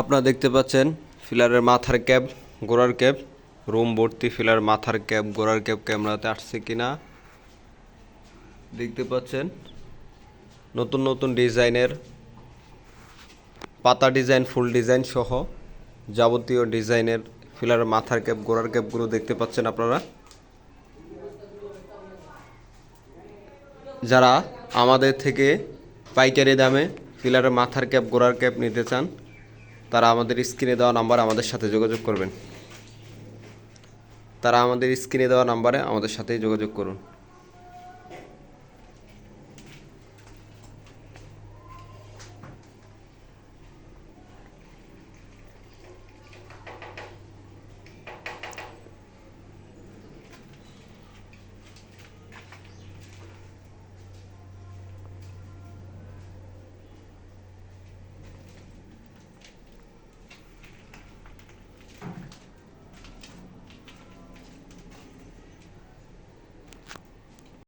আপনারা দেখতে পাচ্ছেন, ফিলারের মাথার ক্যাপ, গোড়ার ক্যাপ, রুম ভর্তি ফিলার মাথার ক্যাপ, গোড়ার ক্যাপ ক্যামেরাতে আসছে কিনা? দেখতে পাচ্ছেন, নতুন নতুন ডিজাইনের পাতা ডিজাইন, ফুল ডিজাইন সহ যাবতীয় ডিজাইনের ফিলারের মাথার ক্যাপ, গোড়ার ক্যাপগুলো দেখতে পাচ্ছেন আপনারা। যারা আমাদের থেকে পাইকারি দামে ফিলারের মাথার ক্যাপ, গোড়ার ক্যাপ নিতে চান তারা আমাদের স্ক্রিনে দেওয়া নাম্বারে আমাদের সাথে যোগাযোগ করবেন। তারা আমাদের স্ক্রিনে দেওয়া নাম্বারে আমাদের সাথেই যোগাযোগ করুন।